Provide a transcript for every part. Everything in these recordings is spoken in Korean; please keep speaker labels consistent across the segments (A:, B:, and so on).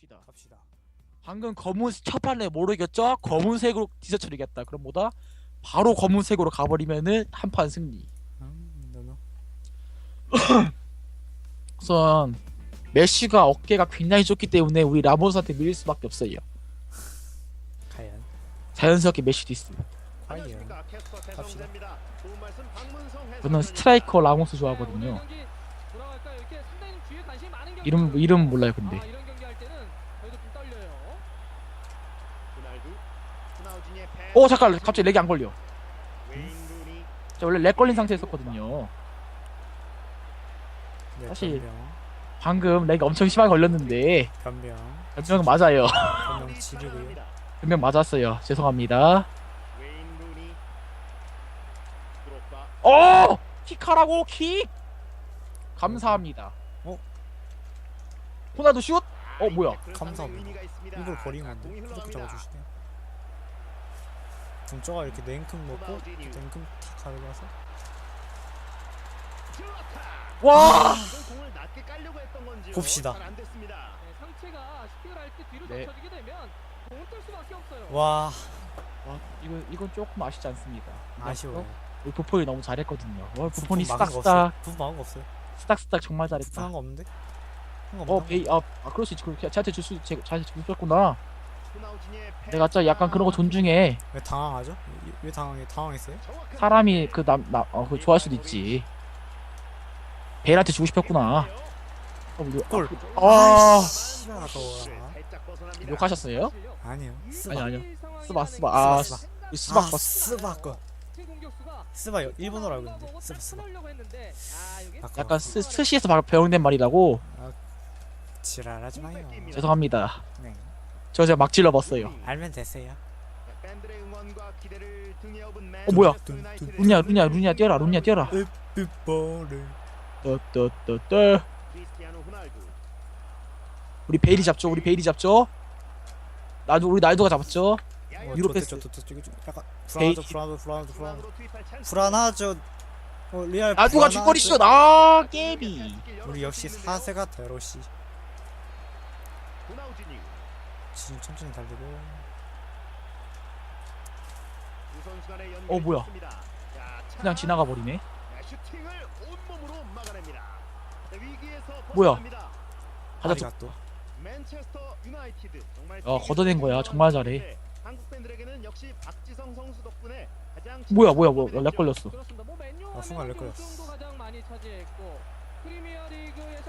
A: 갑시다.
B: 갑시다.
A: 방금 검은 첫 판에 모르겠죠? 검은색으로 디저트 처리겠다. 그럼 뭐다? 바로 검은색으로 가버리면은 한 판 승리.
B: 음, 너너.
A: 우선 메시가 어깨가 굉장히 좁기 때문에 우리 라모스한테 밀릴 수밖에 없어요.
B: 과연.
A: 자연스럽게 메시도 있어.
B: 과연.
C: 갑시다.
A: 저는 스트라이커 라모스 좋아하거든요. 이름 이름 몰라요 근데.
D: 아, 이런 경기 할 때는 저희도 좀 떨려요.
A: 오 잠깐 갑자기 렉이 안 걸려. 저 원래 렉 걸린 상태였었거든요.
B: 네,
A: 사실-
B: 변명.
A: 방금 렉이 엄청 심하게 걸렸는데
B: 변명.
A: 변명 맞아요.
B: 변명 지르고요.
A: 변명 맞았어요. 죄송합니다. 어! 킥하라고 킥! 감사합니다.
B: 어?
A: 호나도 슛? 어 뭐야?
B: 감사합니다. 이걸 버린 건데 이렇게 잡아주시네. 등조가 이렇게 냉큼 먹고 냉큼 탁 가려서
A: 와!
B: 봅시다.
D: 네,
A: 네.
B: 와
A: 와, 이건 이건 조금 아쉽지 않습니다.
B: 아쉬워요.
A: 우리 부폰이 너무 잘했거든요. 와, 부폰이
B: 부푼 막은 거
A: 스닥스닥
B: 없어요. 거.
A: 스닥스닥 정말 잘했다.
B: 한거 없는데?
A: 어? 베이 아, 아 그럴 수 있지. 그렇게 저한테 줄수 저한테 줄수있구나 내가 진짜 약간 그런 거 존중해.
B: 왜 당황하죠? 왜- 왜 당황해? 당황했어요?
A: 사람이 그남나어그 좋아할 수도 있지. 베일한테 주고 싶었구나. 어, 뭐,
B: 골.
A: 아,
B: 씨발 아까워.
A: 욕하셨어요?
B: 아니요. 스바.
A: 아니, 아니요. 스바, 스바.
D: 게
A: 아,
B: 스바,
A: 이 수박
B: 아. 스바 거.
D: 팀 공격수가
B: 스바 일본어로 알고 있는데. 스바
D: 딱
B: 스바.
D: 아,
B: 아까워.
A: 약간 스, 스시에서 바- 배용된 말이라고
B: 지랄하지 마요.
A: 죄송합니다.
B: 네.
A: 저 제가 막 질러봤어요.
B: 알면 됐어요.
A: 어 뭐야? 루냐 루냐 루냐 뛰어라 루냐 뛰어라.
B: 삐뽀를.
A: 떠떠떠떠. 우리 베일이 잡죠. 우리 베일이 잡죠. 나도 우리 날도가 잡았죠.
B: 어, 좋대,
A: 패스.
B: 약간 불안하죠, 불안하죠, 불안하죠, 불안하죠. 불안하죠. 어, 리얼
A: 나도가
B: 불안하죠.
A: 죽거리 슛. 아 깨비.
B: 우리 역시 사세 같아, 로시. 지금 천천히 달리고.
A: 어, 뭐야. 그냥 지나가 버리네. 뭐야? 하자
B: 아리가 또.
C: 맨체스터 유나이티드 정말
A: 어, 걷어낸 거야. 정말 잘해.
C: 한국 팬들에게는 역시 박지성 선수 덕분에 가장
A: 뭐야 뭐야 뭐야 렉 걸렸어.
D: 뭐
B: 아, 순간 렉
D: 하면
B: 걸렸어.
D: 가장 많이 차지했고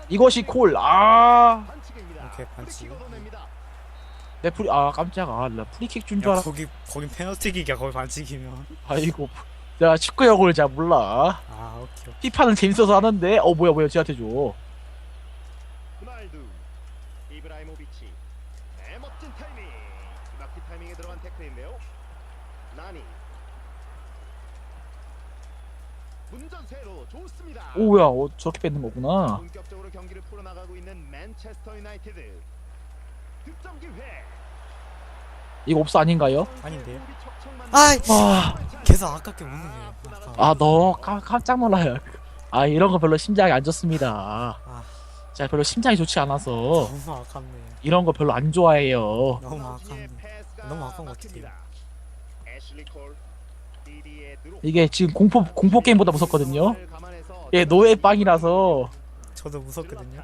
A: 이것이 콜. 아.
B: 오케이, 반칙.
A: 내 프리 아 깜짝아. 나 프리킥 준 줄
B: 야,
A: 알아.
B: 거기 거긴 페널티기야, 거기 반칙이면.
A: 아이고. 내가 축구 영어를 잘 몰라.
B: 아, 오케이.
A: 피파는 재밌어서 하는데. 어 뭐야 뭐야 쟤한테 줘.
C: 호날두, 이브라이모비치, 네, 멋진 타이밍. 막히 타이밍에 들어간 태클인데요. 나니. 문전세로 좋습니다.
A: 오 뭐야 어, 저렇게 뺏는 거구나.
C: 본격적으로 경기를 풀어나가고 있는 맨체스터 유나이티드. 득점 기회.
A: 이거 없어 아닌가요?
B: 아닌데요? 아이!
A: 와.
B: 계속 아깝게 웃는 거예요. 아까워.
A: 아너 깜짝 놀라요. 아 이런 거 별로 심장이 안 좋습니다.
B: 아,
A: 제가 별로 심장이 좋지 않아서
B: 너무 아깝네.
A: 이런 거 별로 안 좋아해요.
B: 너무 아깝네. 너무 아까운 것 같아요.
A: 이게 지금 공포 공포 게임보다 무섭거든요. 예 노예 빵이라서
B: 저도 무섭거든요.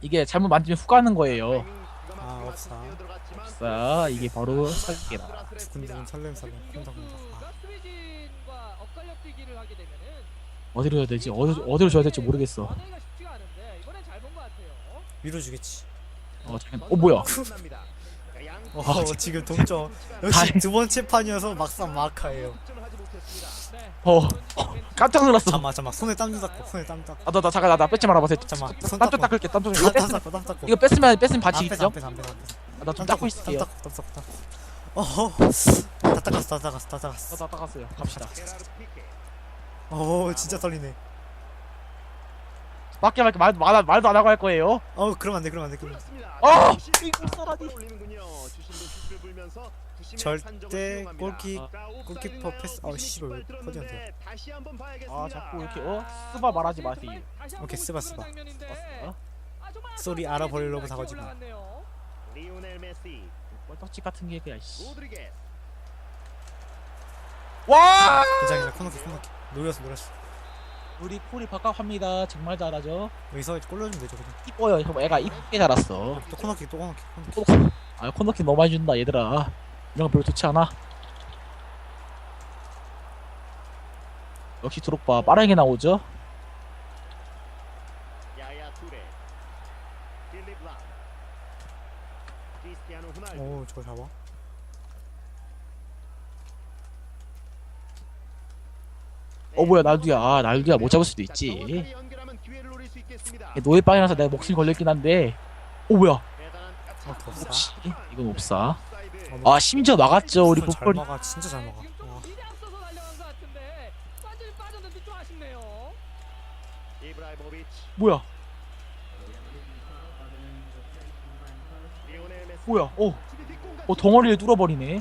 A: 이게 잘못 만지면 훅 가는 거예요.
B: 아, 없어.
A: 자 이게 바로 사기게다.
B: 두근두근 설렘설렘. 쿵닥쿵닥. 아,
A: 어디로 해야 되지? 어디 어디로 줘야 될지 모르겠어.
D: 같아요.
B: 밀어주겠지.
A: 어 잠깐. 어 뭐야?
B: 어, 지금 동점. 역시 두 번째 판이어서 막상 마카예요.
D: 네.
A: 어 깜짝 놀랐어.
B: 잠만, 잠만. 손에 땀 닦고, 손에 땀 닦고.
A: 아나 나 잠깐 나, 나 뺏지 말아봐.
B: 잠만. 손
A: 땀좀. 닦을게. 땀좀
B: 땀,
A: 이거
B: 땀
A: 뺐으면
B: 닦고, 땀 닦고.
A: 이거 뺐으면 뺐으면
B: 안
A: 반칙
B: 뺏어,
A: 있죠?
B: 안 뺏어, 안 뺏어, 안 뺏어. 나좀땀
A: 닦고
B: 닦고,
A: 있을게요.
B: 땀 닦고, 땀 닦고, 땀 닦고. 어허. 다 닦았어, 다 닦았어, 다 닦았어.
A: 나 닦았어요. 갑시다.
B: 오, 진짜 떨리네.
A: 밖에 밖에 말, 말 말도 안 하고 할 거예요.
B: 어, 그러면 안 돼, 그러면 안 돼, 그러면.
A: 어! 이거 써라니.
B: 절대 골키,
A: 아.
B: 골키퍼 패스. 어, 씨발, 왜 퍼지한테.
A: 아 자꾸 이렇게 어 쓰바 말하지 마세요.
B: 오케이,
A: 쓰바.
D: 아, 정말
B: 목소리 알아버리려고 사가지고.
C: 리오넬 메시,
A: 뻘떡집 같은 게 그냥 씨.
C: 로드리게스.
A: 와!
B: 괜찮아 코너킥 코너킥 노렸어 노렸어
A: 우리 폴이 바깥합니다. 정말 잘하죠.
B: 여기서 골 넣어주면 되죠 그냥
A: 이뻐요. 형 애가 이쁘게 자랐어.
B: 또 코너킥 또 코너킥 코너킥
A: 코너- 아 코너킥 너무 많이 준다 얘들아. 이런 거 별로 좋지 않아. 역시 드록바 빠르게 나오죠.
B: 오 저거 잡아
A: 어 뭐야 날두야. 아, 날두야. 못 잡을 수도 있지. 노예빵이라서 내가 목숨 걸렸긴 한데. 오 뭐야.
B: 아,
A: 혹시? 이건
C: 옵사 아,
A: 아 심지어 막았죠 우리 보컬이
B: 막아. 진짜 잘 막아.
A: 뭐야? 뭐야?
C: 어,
A: 어 덩어리를 뚫어버리네.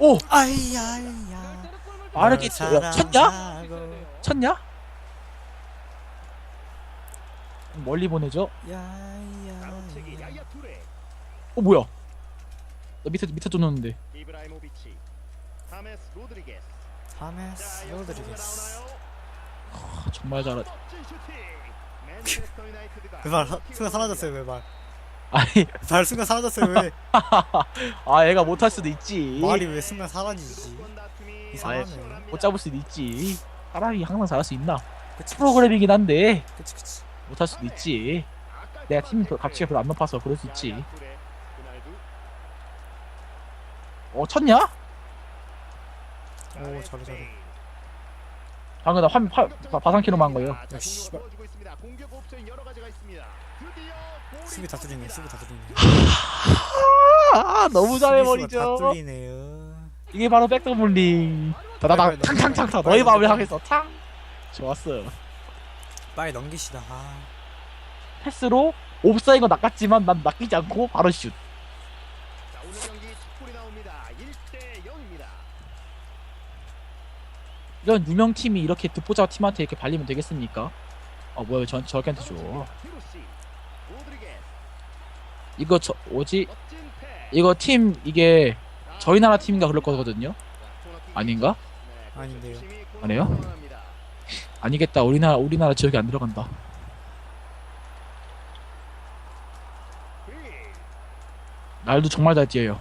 A: 어. 오
B: 아이야야.
A: 아르게 쳤냐? 쳤냐? 멀리 보내죠. 어 뭐야? 나 밑에 밑에 쫓는데.
C: 하메스 로드리게스.
A: 정말 잘하.
B: 그말 순간 사라졌어요 그 말.
A: 아니,
B: 말 순간 사라졌어요 왜
A: 아 애가 못할 수도 있지.
B: 말이 왜 순간 사라지지 이상하네.
A: 못 잡을 수도 있지. 사람이 항상 잘할 수 있나?
B: 그치
A: 프로그램이긴 한데
B: 그치 그치
A: 못할 수도 있지. 내가
C: 팀그
A: 값치가 별로 안 높아서 그럴 수 있지. 어 쳤냐?
B: 오 잘해 잘해
A: 방금 나 화, 화, 바상키로만 한 거예요.
B: 야, 씨발. 수비 다 뚫리네. 수비 다 뚫리네.
A: 아, 너무 잘해버리죠.
B: 다 뚫리네요.
A: 이게 바로 백더블링. 나나 탕탕탕 다 너희 마음을 하겠어. 탕. 좋았어요.
B: 빨리 넘기시다. 아.
A: 패스로 옵사이거 낚았지만 난 낚이지 않고 바로 슛. 이런 유명 팀이 이렇게 듣보잡 팀한테 이렇게 발리면 되겠습니까? 아 뭐야 저 저렇게한테 줘. 이거 저 뭐지? 이거 팀 이게 저희 나라 팀인가 그럴 거거든요. 아닌가?
C: 네,
B: 아닌데요.
A: 아니에요?
C: 전환합니다.
A: 아니겠다. 우리나라 우리나라 지역이 안 들어간다.
C: 휘.
A: 날도 정말 잘 뛰어요.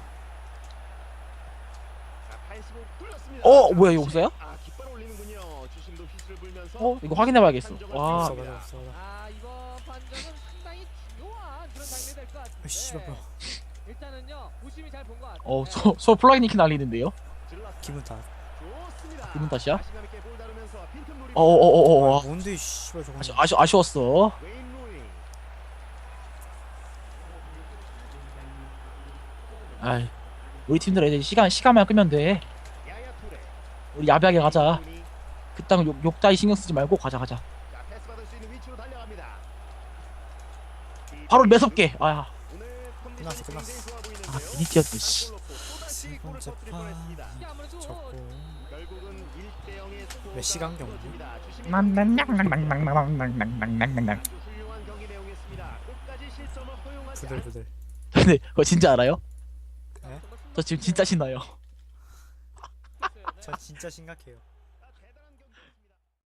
C: 자, 85 뚫렸습니다.
A: 어,
C: 자,
A: 뭐야, 이거. 없어요? 어 이거 확인해봐야겠어. 와
B: 없어 맞아 없어 맞아
D: 아 이번 판정은 상당히 중요한 그런 장면이 될 것 같은데.
B: 아, 씨발
D: 일단은요 보심이 잘 본 것 같아요.
A: 어 소 소 플라그 니키 날리는데요.
C: 질렀어.
B: 기분 탓
C: 좋습니다.
A: 기분 탓이야?
C: 자신감 있게 볼 다루면서 빈틈 노리고
A: 어어어어 어,
B: 뭔데 씨발 저거
A: 아쉬 아쉬 아쉬웠어. 아이 우리 팀들 이제 시간 시간만 끄면 돼. 우리 야비하게 가자. 그땅 욕, 욕 따위 신경 쓰지 말고 가자 가자.
C: 자, 패스 받을 수 있는 위치로 달려갑니다.
A: 바로 매섭게. 아,
C: 컨디션이
B: 끝났어, 끝났어.
C: 아
A: 괜히 뛰었네. 씨.
B: 세 번째 판
C: 뻔했습니다.
D: 이게 아무래도
B: 적고
C: 결국은 1대 0의 스코어가
B: 몇 시간 경기?
C: 허용하지
B: 부들부들
A: 근데 그거 진짜 알아요?
B: 네?
A: 저 지금 진짜 신나요.
B: 저 진짜 심각해요